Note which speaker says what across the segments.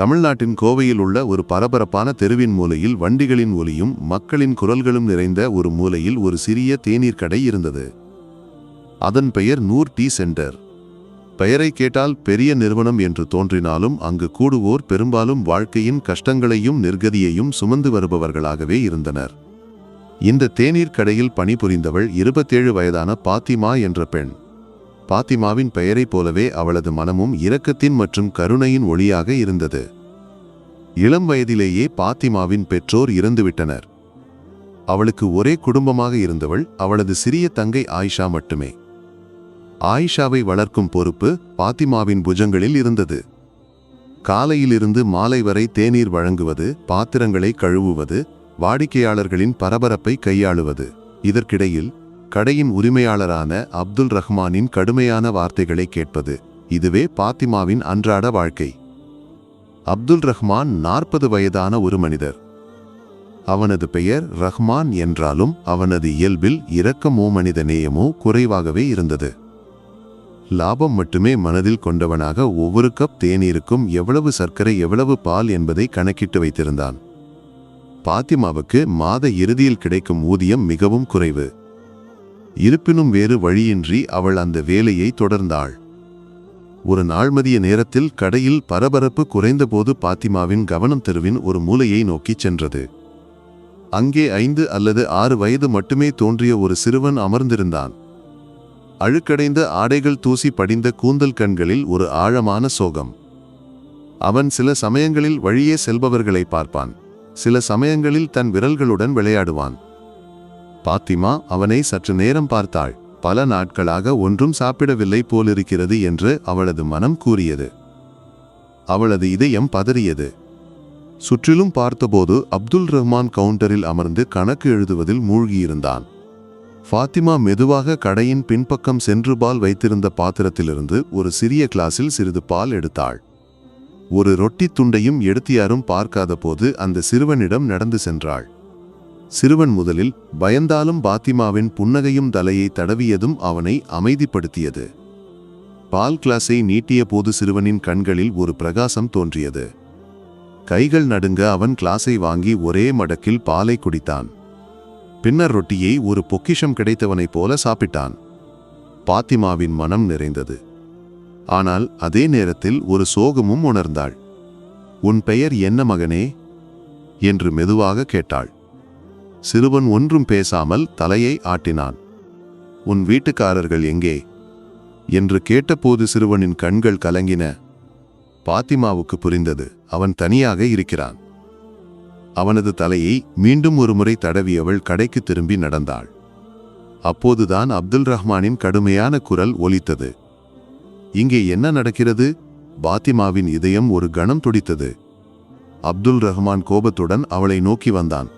Speaker 1: தமிழ்நாட்டின் கோவையில் உள்ள ஒரு பரபரப்பான தெருவின் மூலையில் வண்டிகளின் ஒலியும் மக்களின் குரல்களும் நிறைந்த ஒரு மூலையில் ஒரு சிறிய தேநீர் கடை இருந்தது. அதன் பெயர் நூர் டீ சென்டர். பெயரை கேட்டால் பெரிய நிறுவனம் என்று தோன்றினாலும் அங்கு கூடுவோர் பெரும்பாலும் வாழ்க்கையின் கஷ்டங்களையும் நிர்கதியையும் சுமந்து வருபவர்களாகவே இருந்தனர். இந்த தேநீர் கடையில் பணிபுரிந்தவள் இருபத்தேழு வயதான பாத்திமா என்ற பெண். பாத்திமாவின் பெயரைப் போலவே அவளது மனமும் இரக்கத்தின் மற்றும் கருணையின் ஒளியாக இருந்தது. இளம் வயதிலேயே பாத்திமாவின் பெற்றோர் இறந்துவிட்டனர். அவளுக்கு ஒரே குடும்பமாக இருந்தவள் அவளது சிறிய தங்கை ஆயிஷா மட்டுமே. ஆயிஷாவை வளர்க்கும் பொறுப்பு பாத்திமாவின் புஜங்களில் இருந்தது. காலையிலிருந்து மாலை வரை தேநீர் வழங்குவது பாத்திரங்களை கழுவுவது வாடிக்கையாளர்களின் பரபரப்பை கையாளுவது இதற்கிடையில் கடையின் உரிமையாளரான அப்துல் ரஹ்மானின் கடுமையான வார்த்தைகளை கேட்பது இதுவே பாத்திமாவின் அன்றாட வாழ்க்கை. அப்துல் ரஹ்மான் நாற்பது வயதான ஒரு மனிதர். அவனது பெயர் ரஹ்மான் என்றாலும் அவனது இயல்பில் இரக்கமோ மனித நேயமோ குறைவாகவே இருந்தது. லாபம் மட்டுமே மனதில் கொண்டவனாக ஒவ்வொரு கப் தேநீருக்கும் எவ்வளவு சர்க்கரை எவ்வளவு பால் என்பதை கணக்கிட்டு வைத்திருந்தான். பாத்திமாவுக்கு மாத இறுதியில் கிடைக்கும் ஊதியம் மிகவும் குறைவு. இருப்பினும் வேறு வழியின்றி அவள் அந்த வேலையை தொடர்ந்தாள். ஒரு நாள் மதிய நேரத்தில் கடையில் பரபரப்பு குறைந்தபோது பாத்திமாவின் கவனம் தெருவின் ஒரு மூலையை நோக்கிச் சென்றது. அங்கே ஐந்து அல்லது ஆறு வயது மட்டுமே தோன்றிய ஒரு சிறுவன் அமர்ந்திருந்தான். அழுக்கடைந்த ஆடைகள் தூசி படிந்த கூந்தல் கண்களில் ஒரு ஆழமான சோகம். அவன் சில சமயங்களில் வழியே செல்பவர்களை பார்ப்பான். சில சமயங்களில் தன் விரல்களுடன் விளையாடுவான். பாத்திமா அவனை சற்று நேரம் பார்த்தாள். பல நாட்களாக ஒன்றும் சாப்பிடவில்லை போலிருக்கிறது என்று அவளது மனம் கூறியது. அவளது இதயம் பதறியது. சுற்றிலும் பார்த்தபோது அப்துல் ரஹ்மான் கவுண்டரில் அமர்ந்து கணக்கு எழுதுவதில் மூழ்கியிருந்தான். ஃபாத்திமா மெதுவாக கடையின் பின்பக்கம் சென்று பால் வைத்திருந்த பாத்திரத்திலிருந்து ஒரு சிறிய கிளாஸில் சிறிது பால் எடுத்தாள். ஒரு ரொட்டி துண்டையும் எடுத்து யாரும் பார்க்காத போது அந்த சிறுவனிடம் நடந்து சென்றாள். சிறுவன் முதலில் பயந்தாலும் பாத்திமாவின் புன்னகையும் தலையை தடவியதும் அவனை அமைதிப்படுத்தியது. பால் கிளாஸை நீட்டிய போது சிறுவனின் கண்களில் ஒரு பிரகாசம் தோன்றியது. கைகள் நடுங்க அவன் கிளாஸை வாங்கி ஒரே மடக்கில் பாலை குடித்தான். பின்னர் ரொட்டியை ஒரு பொக்கிஷம் கிடைத்தவனைப் போல சாப்பிட்டான். பாத்திமாவின் மனம் நிறைந்தது. ஆனால் அதே நேரத்தில் ஒரு சோகமும் உணர்ந்தாள். உன் பெயர் என்ன மகனே? என்று மெதுவாக கேட்டாள். சிறுவன் ஒன்றும் பேசாமல் தலையை ஆட்டினான். உன் வீட்டுக்காரர்கள் எங்கே? என்று கேட்டபோது சிறுவனின் கண்கள் கலங்கின. பாத்திமாவுக்கு புரிந்தது அவன் தனியாக இருக்கிறான். அவனது தலையை மீண்டும் ஒருமுறை தடவியவள் கடைக்கு திரும்பி நடந்தாள். அப்போதுதான் அப்துல் ரஹ்மானின் கடுமையான குரல் ஒலித்தது. இங்கே என்ன நடக்கிறது? பாத்திமாவின் இதயம் ஒரு கணம் துடித்தது. அப்துல் ரஹ்மான் கோபத்துடன் அவளை நோக்கி வந்தான்.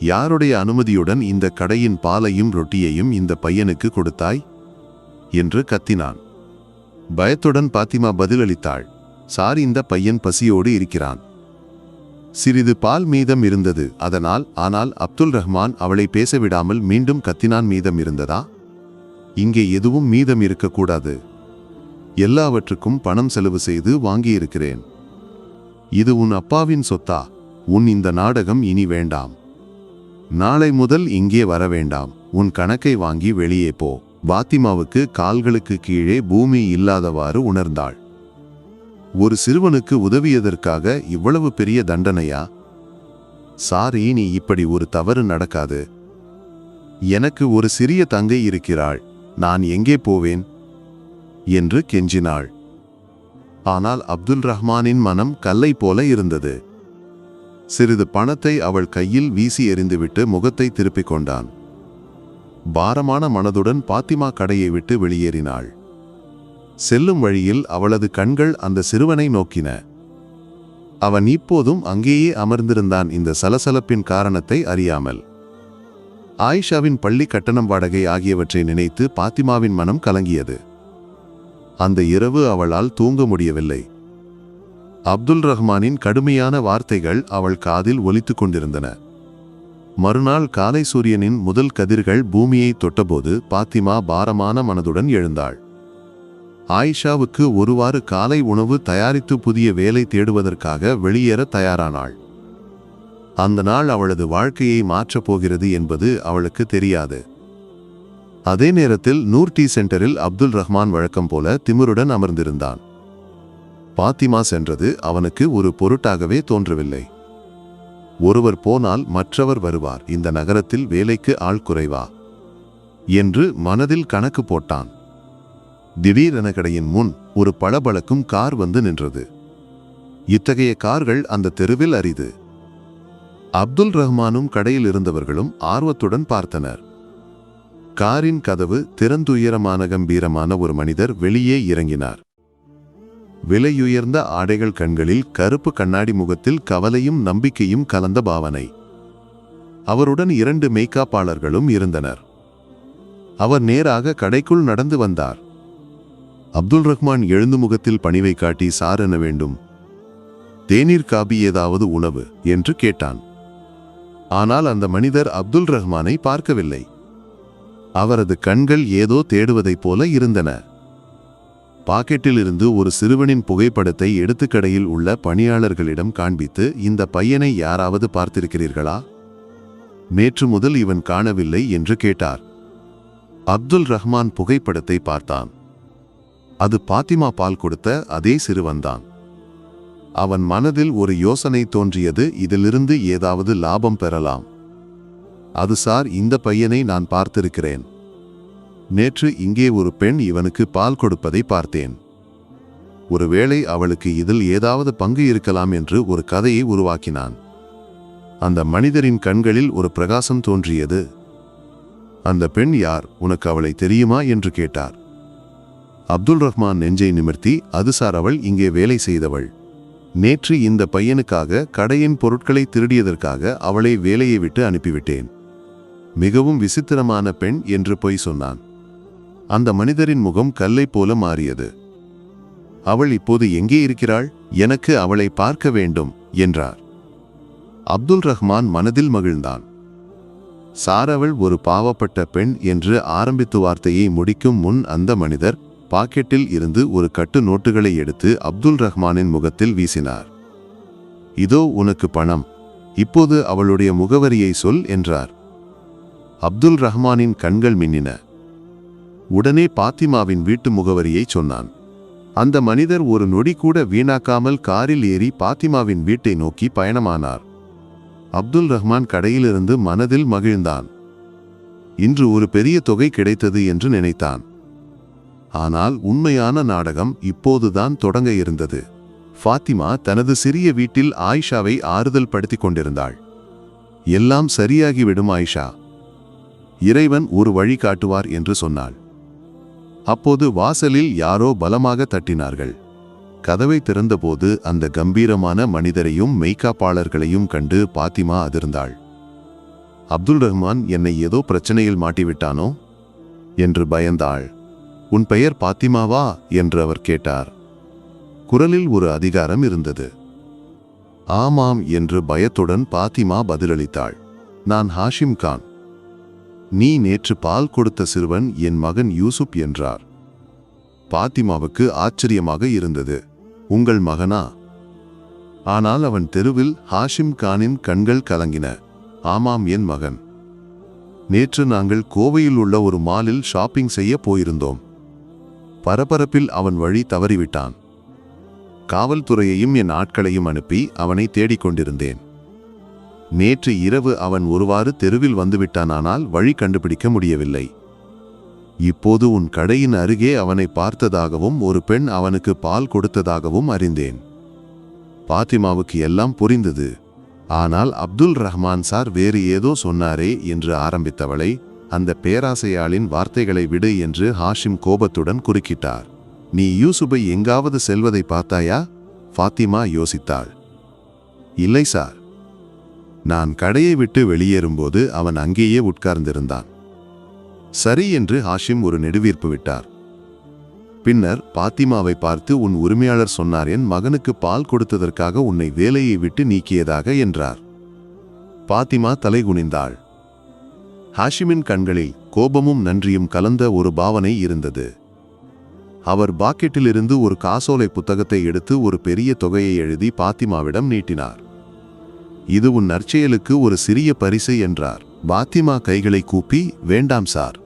Speaker 1: யாருடைய அனுமதியுடன் இந்த கடையின் பாலையும் ரொட்டியையும் இந்த பையனுக்கு கொடுத்தாய்? என்று கத்தினான். பயத்துடன் பாத்திமா பதிலளித்தாள். சார் இந்த பையன் பசியோடு இருக்கிறான். சிறிது பால் மீதம் இருந்தது. அதனால் ஆனால் அப்துல் ரஹ்மான் அவளை பேசவிடாமல் மீண்டும் கத்தினான். மீதம் இருந்ததா? இங்கே எதுவும் மீதம் இருக்கக்கூடாது. எல்லாவற்றுக்கும் பணம் செலவு செய்து வாங்கியிருக்கிறேன். இது உன் அப்பாவின் சொத்தா? உன் இந்த நாடகம் இனி வேண்டாம். நாளை முதல் இங்கே வர வேண்டாம் உன் கணக்கை வாங்கி வெளியே போ. பாத்திமாவுக்கு கால்களுக்கு கீழே பூமி இல்லாதவாறு உணர்ந்தாள். ஒரு சிறுவனுக்கு உதவியதற்காக இவ்வளவு பெரிய தண்டனையா? சாரி நீ இப்படி ஒரு தவறு நடக்காது. எனக்கு ஒரு சிறிய தங்கை இருக்கிறாள். நான் எங்கே போவேன்? என்று கெஞ்சினாள். ஆனால் அப்துல் ரஹ்மானின் மனம் கல்லை போல இருந்தது. சிறிது பணத்தை அவள் கையில் வீசி எறிந்துவிட்டு முகத்தை திருப்பிக் கொண்டான். பாரமான மனதுடன் பாத்திமா கடையை விட்டு வெளியேறினாள். செல்லும் வழியில் அவளது கண்கள் அந்த சிறுவனை நோக்கின. அவன் இப்போதும் அங்கேயே அமர்ந்திருந்தான் இந்த சலசலப்பின் காரணத்தை அறியாமல். ஆயிஷாவின் பள்ளி கட்டணம் வாடகை ஆகியவற்றை நினைத்து பாத்திமாவின் மனம் கலங்கியது. அந்த இரவு அவளால் தூங்க முடியவில்லை. அப்துல் ரஹ்மானின் கடுமையான வார்த்தைகள் அவள் காதில் ஒலித்துக் கொண்டிருந்தன. மறுநாள் காலை சூரியனின் முதல் கதிர்கள் பூமியை தொட்டபோது பாத்திமா பாரமான மனதுடன் எழுந்தாள். ஆயிஷாவுக்கு ஒருவாறு காலை உணவு தயாரித்து புதிய வேலை தேடுவதற்காக வெளியேற தயாரானாள். அந்த நாள் அவளது வாழ்க்கையை மாற்றப் போகிறது என்பது அவளுக்கு தெரியாது. அதே நேரத்தில் நூர் டீ சென்டரில் அப்துல் ரஹ்மான் வழக்கம் போல திமிருடன் அமர்ந்திருந்தான். பாத்திமா சென்றது அவனுக்கு ஒரு பொருட்டாகவே தோன்றவில்லை. ஒருவர் போனால் மற்றவர் வருவார் இந்த நகரத்தில் வேலைக்கு ஆள் குறைவா? என்று மனதில் கணக்கு போட்டான். திடீரென கடையின் முன் ஒரு பளபளக்கும் கார் வந்து நின்றது. இத்தகைய கார்கள் அந்த தெருவில் அரிது. அப்துல் ரஹ்மானும் கடையில் இருந்தவர்களும் ஆர்வத்துடன் பார்த்தனர். காரின் கதவு திறந்துயரமான கம்பீரமான ஒரு மனிதர் வெளியே இறங்கினார். விலையுயர்ந்த ஆடைகள் கண்களில் கருப்பு கண்ணாடி முகத்தில் கவலையும் நம்பிக்கையும் கலந்த பாவனை. அவருடன் இரண்டு மேய்க்காப்பாளர்களும் இருந்தனர். அவர் நேராக கடைக்குள் நடந்து வந்தார். அப்துல் ரஹ்மான் எழுந்து முகத்தில் பணிவை காட்டி சார் என வேண்டும்? தேநீர் காபி ஏதாவது உணவு? என்று கேட்டான். ஆனால் அந்த மனிதர் அப்துல் ரஹ்மானை பார்க்கவில்லை. அவரது கண்கள் ஏதோ தேடுவதைப் போல இருந்தன. பாக்கெட்டிலிருந்து ஒரு சிறுவனின் புகைப்படத்தை எடுத்துக்கடையில் உள்ள பணியாளர்களிடம் காண்பித்து இந்த பையனை யாராவது பார்த்திருக்கிறீர்களா? நேற்று முதல் இவன் காணவில்லை என்று கேட்டார். அப்துல் ரஹ்மான் புகைப்படத்தை பார்த்தான். அது பாத்திமா பால் கொடுத்த அதே சிறுவன்தான். அவன் மனதில் ஒரு யோசனை தோன்றியது இதிலிருந்து ஏதாவது லாபம் பெறலாம். அது சார் இந்த பையனை நான் பார்த்திருக்கிறேன். நேற்று இங்கே ஒரு பெண் இவனுக்கு பால் கொடுப்பதை பார்த்தேன். ஒருவேளை அவளுக்கு இதில் ஏதாவது பங்கு இருக்கலாம் என்று ஒரு கதையை உருவாக்கினான். அந்த மனிதரின் கண்களில் ஒரு பிரகாசம் தோன்றியது. அந்த பெண் யார் உனக்கு அவளை தெரியுமா என்று கேட்டார். அப்துல் ரஹ்மான் நெஞ்சை நிமிர்த்தி அது சார் அவள் இங்கே வேலை செய்தவள். நேற்று இந்த பையனுக்காக கடையின் பொருட்களை திருடியதற்காக அவளை வேலையை விட்டு அனுப்பிவிட்டேன். மிகவும் விசித்திரமான பெண் என்று பொய் சொன்னான். அந்த மனிதரின் முகம் கல்லை போல மாறியது. அவள் இப்போது எங்கே இருக்கிறாள்? எனக்கு அவளை பார்க்க வேண்டும் என்றார். அப்துல் ரஹ்மான் மனதில் மகிழ்ந்தான். சாரவள் ஒரு பாவப்பட்ட பெண் என்று ஆரம்பித்து வார்த்தையை முடிக்கும் முன் அந்த மனிதர் பாக்கெட்டில் இருந்து ஒரு கட்டு நோட்டுகளை எடுத்து அப்துல் ரஹ்மானின் முகத்தில் வீசினார். இதோ உனக்கு பணம். இப்போது அவளுடைய முகவரியை சொல் என்றார். அப்துல் ரஹ்மானின் கண்கள் மின்னின. உடனே பாத்திமாவின் வீட்டு முகவரியை சொன்னான். அந்த மனிதர் ஒரு நொடி கூட வீணாக்காமல் காரில் ஏறி பாத்திமாவின் வீட்டை நோக்கி பயணமானார். அப்துல் ரஹ்மான் கடையிலிருந்து மனதில் மகிழ்ந்தான். இன்று ஒரு பெரிய தொகை கிடைத்தது என்று நினைத்தான். ஆனால் உண்மையான நாடகம் இப்போதுதான் தொடங்க இருந்தது. ஃபாத்திமா தனது சிறிய வீட்டில் ஆயிஷாவை ஆறுதல் படுத்திக் கொண்டிருந்தாள். எல்லாம் சரியாகிவிடும் ஆயிஷா. இறைவன் ஒரு வழி காட்டுவார் என்று சொன்னாள். அப்போது வாசலில் யாரோ பலமாக தட்டினார்கள். கதவை திறந்தபோது அந்த கம்பீரமான மனிதரையும் மெய்காப்பாளர்களையும் கண்டு பாத்திமா அதிர்ந்தாள். அப்துல் ரஹ்மான் என்னை ஏதோ பிரச்சனையில் மாட்டிவிட்டானோ? என்று பயந்தாள். உன் பெயர் பாத்திமாவா? என்று அவர் கேட்டார். குரலில் ஒரு அதிகாரம் இருந்தது. ஆமாம் என்று பயத்துடன் பாத்திமா பதிலளித்தாள். நான் ஹாஷிம் கான். நீ நேற்று பால் கொடுத்த சிறுவன் என் மகன் யூசுப் என்றார். பாத்திமாவுக்கு ஆச்சரியமாக இருந்தது. உங்கள் மகனா? ஆனால் அவன் தெருவில் ஹாஷிம் கானின் கண்கள் கலங்கின. ஆமாம் என் மகன். நேற்று நாங்கள் கோவையில் உள்ள ஒரு மாலில் ஷாப்பிங் செய்ய போயிருந்தோம். பரபரப்பில் அவன் வழி தவறிவிட்டான். காவல்துறையையும் என் ஆட்களையும் அனுப்பி அவனை தேடிக் கொண்டிருந்தேன் நேற்று இரவு அவன் ஒருவாறு தெருவில் வந்துவிட்டானானால் வழி கண்டுபிடிக்க முடியவில்லை. இப்போது உன் கடையின் அருகே அவனை பார்த்ததாகவும் ஒரு பெண் அவனுக்கு பால் கொடுத்ததாகவும் அறிந்தேன். பாத்திமாவுக்கு எல்லாம் புரிந்தது. ஆனால் அப்துல் ரஹ்மான் சார் வேறு ஏதோ சொன்னாரே என்று ஆரம்பித்தவளை அந்த பேராசையாளின் வார்த்தைகளை விடு என்று ஹாஷிம் கோபத்துடன் குறுக்கிட்டார். நீ யூசுபை எங்காவது செல்வதை பார்த்தாயா? ஃபாத்திமா யோசித்தாள். இல்லை சார். நான் கடையை விட்டு வெளியேறும்போது அவன் அங்கேயே உட்கார்ந்திருந்தான். சரி என்று ஹாஷிம் ஒரு நெடுவீர்ப்பு விட்டார். பின்னர் பாத்திமாவை பார்த்து உன் உரிமையாளர் சொன்னார் என் மகனுக்கு பால் கொடுத்ததற்காக உன்னை வேலையை விட்டு நீக்கியதாக என்றார். பாத்திமா தலைகுனிந்தாள். ஹாஷிமின் கண்களில் கோபமும் நன்றியும் கலந்த ஒரு பாவனை இருந்தது. அவர் பாக்கெட்டிலிருந்து ஒரு காசோலை புத்தகத்தை எடுத்து ஒரு பெரிய தொகையை எழுதி பாத்திமாவிடம் நீட்டினார். இது உன் நற்செயலுக்கு ஒரு சிறிய பரிசு என்றார். பாத்திமா கைகளை கூப்பி வேண்டாம் சார்.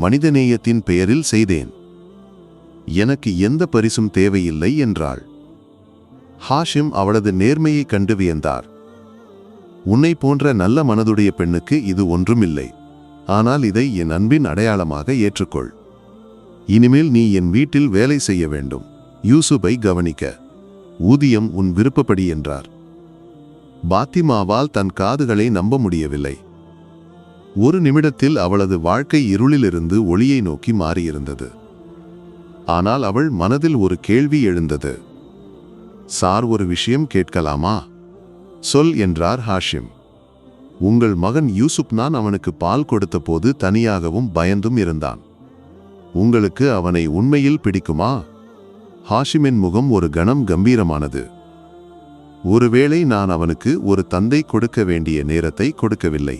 Speaker 1: மனிதநேயத்தின் பெயரில் செய்தேன். எனக்கு எந்த பரிசும் தேவையில்லை என்றாள். ஹாஷிம் அவளது நேர்மையைக் கண்டு வியந்தார். உன்னை போன்ற நல்ல மனதுடைய பெண்ணுக்கு இது ஒன்றுமில்லை. ஆனால் இதை என் அன்பின் அடையாளமாக ஏற்றுக்கொள். இனிமேல் நீ என் வீட்டில் வேலை செய்ய வேண்டும். யூசுபை கவனிக்க. ஊதியம் உன் விருப்பப்படி என்றார். பாத்திமாவால் தன் காதுகளை நம்ப முடியவில்லை. ஒரு நிமிடத்தில் அவளது வாழ்க்கை இருளிலிருந்து ஒளியை நோக்கி மாறியிருந்தது. ஆனால் அவள் மனதில் ஒரு கேள்வி எழுந்தது. சார் ஒரு விஷயம் கேட்கலாமா? சொல் என்றார் ஹாஷிம். உங்கள் மகன் யூசுப் நான் அவனுக்கு பால் கொடுத்தபோது தனியாகவும் பயந்தும் இருந்தான். உங்களுக்கு அவனை உண்மையில் பிடிக்குமா? ஹாஷிமின் முகம் ஒரு கணம் கம்பீரமானது. ஒருவேளை நான் அவனுக்கு ஒரு தந்தை கொடுக்க வேண்டிய நேரத்தை கொடுக்கவில்லை.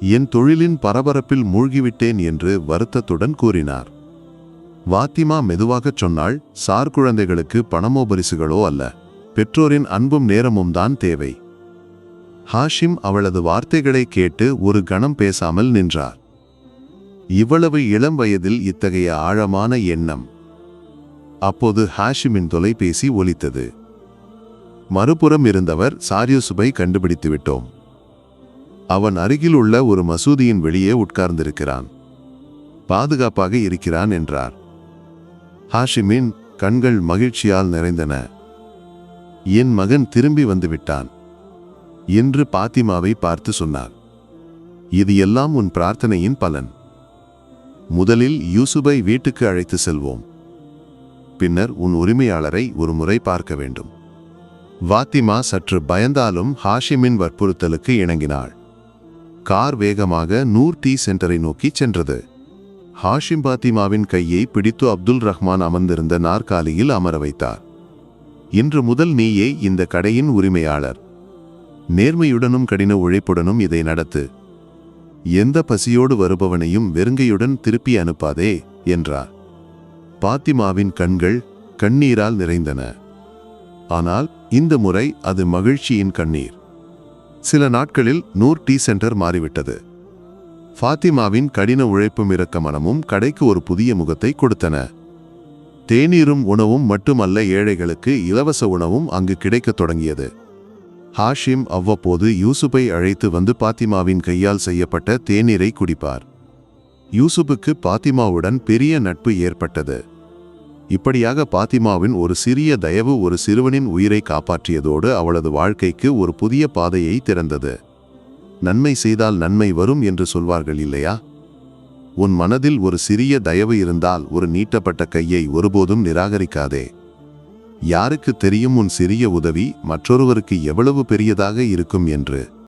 Speaker 1: என் தொழிலின் பரபரப்பில் மூழ்கிவிட்டேன் என்று வருத்தத்துடன் கூறினார். வாத்திமா மெதுவாகச் சொன்னாள் சார் குழந்தைகளுக்கு பணமோ பரிசுகளோ அல்ல. பெற்றோரின் அன்பும் நேரமும் தான் தேவை. ஹாஷிம் அவளது வார்த்தைகளை கேட்டு ஒரு கணம் பேசாமல் நின்றார். இவ்வளவு இளம் வயதில் இத்தகைய ஆழமான எண்ணம். அப்போது ஹாஷிமின் தொலைபேசி ஒலித்தது. மறுபுறம் இருந்தவர் சாரியுசுபை கண்டுபிடித்து விட்டோம் அவன் அருகில் உள்ள ஒரு மசூதியின் வெளியே உட்கார்ந்திருக்கிறான். பாதுகாப்பாக இருக்கிறான் என்றார். ஹாஷிமின் கண்கள் மகிழ்ச்சியால் நிறைந்தன. என் மகன் திரும்பி வந்துவிட்டான். என்று பாத்திமாவை பார்த்து சொன்னார். இது எல்லாம் உன் பிரார்த்தனையின் பலன். முதலில் யூசுபை வீட்டுக்கு அழைத்து செல்வோம். பின்னர் உன் உரிமையாளரை ஒரு முறை பார்க்க வேண்டும். வாத்திமா சற்று பயந்தாலும் ஹாஷிமின் வற்புறுத்தலுக்கு இணங்கினாள். கார் வேகமாக நூர் டீ சென்டரை நோக்கி சென்றது. ஹாஷிம் பாத்திமாவின் கையை பிடித்து அப்துல் ரஹ்மான் அமர்ந்திருந்த நாற்காலியில் அமர வைத்தார். இன்று முதல் நீயே இந்த கடையின் உரிமையாளர். நேர்மையுடனும் கடின உழைப்புடனும் இதை நடத்து. எந்த பசியோடு வருபவனையும் வெறுங்கையுடன் திருப்பி அனுப்பாதே என்றார். பாத்திமாவின் கண்கள் கண்ணீரால் நிறைந்தன. ஆனால் இந்த முறை அது மகிழ்ச்சியின் கண்ணீர். சில நாட்களில் நூர் டீ சென்டர் மாறிவிட்டது. ஃபாத்திமாவின் கடின உழைப்பும் இறக்க மனமும் கடைக்கு ஒரு புதிய முகத்தை கொடுத்தன. தேநீரும் உணவும் மட்டுமல்ல ஏழைகளுக்கு இலவச உணவும் அங்கு கிடைக்கத் தொடங்கியது. ஹாஷிம் அவ்வப்போது யூசுப்பை அழைத்து வந்து பாத்திமாவின் கையால் செய்யப்பட்ட தேநீரை குடிப்பார். யூசுப்புக்கு பாத்திமாவுடன் பெரிய நட்பு ஏற்பட்டது. இப்படியாக பாத்திமாவின் ஒரு சிறிய தயவு ஒரு சிறுவனின் உயிரை காப்பாற்றியதோடு அவளது வாழ்க்கைக்கு ஒரு புதிய பாதையை திறந்தது. நன்மை செய்தால் நன்மை வரும் என்று சொல்வார்கள் இல்லையா? உன் மனதில் ஒரு சிறிய தயவு இருந்தால் ஒரு நீட்டப்பட்ட கையை ஒருபோதும் நிராகரிக்காதே. யாருக்கு தெரியும் உன் சிறிய உதவி மற்றொருவருக்கு எவ்வளவு பெரியதாக இருக்கும் என்று.